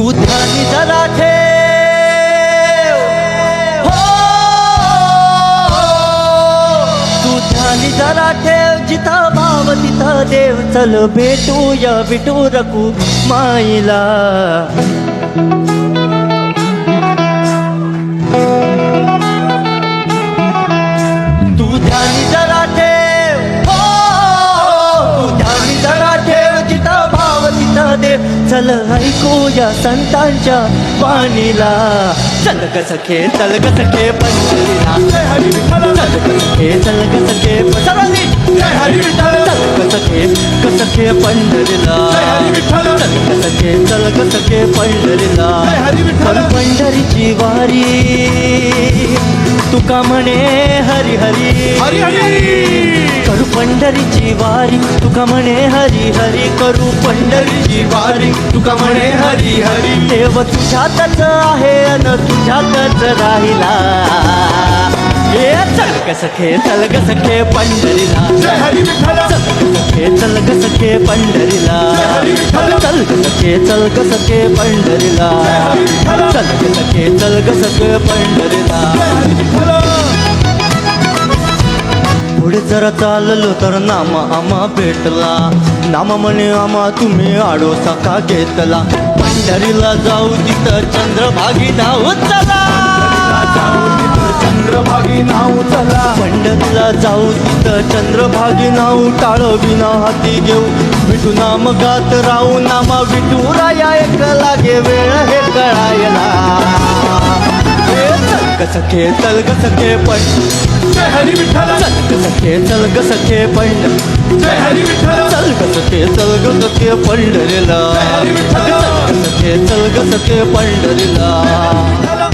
तू ध्यानी जरा ठेव. हो. तू ध्यानी जरा ठेव. जिथं भाव तिथं देव. चल भेटूया विटू रकू माईला चल ऐकूया संतांच्या वाणीला. चल ग सखे चल ग सखे पंढरीला चल ग सखे चल ग सखे सर्वांनी चल ग सखे ग सखे पंढरीला. चल ग सखे चल ग सखे पंढरीला. पंढरीची वारी. तुका म्हणे हरी हरी. वारी तुका म्हणे हरी हरी करू पंढरीची वारी. तुका म्हणे हरी हरी देव तुझ्यातच आहे अन तुझ्यातच राहिला. हे चल ग सखे चल ग सखे पंढरीला. सखे चल ग सखे पंढरीला. हरी विठ्ठल. चल ग सखे चल ग सखे पंढरीला. हरी विठ्ठल. चल ग सखे चल ग सखे पंढरीला. पुढे जरा चाललो तर नाम आम्हा भेटला. नाम म्हणे आम्हा तुम्ही आडोसा का घेतला. पंढरीला जाऊ तिथं चंद्रभागी नाव चला. चंद्रभागी नाव चला. पंढरीला जाऊ तिथं चंद्रभागी नाव टाळ विना हाती घेऊ. विठू नाम गात राहू नामा विठू राया एक लागे वेळ हे कळायला. सखे ग सखे पण हरी ग सखे चल ग सखे विठ्ठल. चल ग सखे चल ग सखे पंढरीला. चल ग सखे चल ग सखे पंढरीला.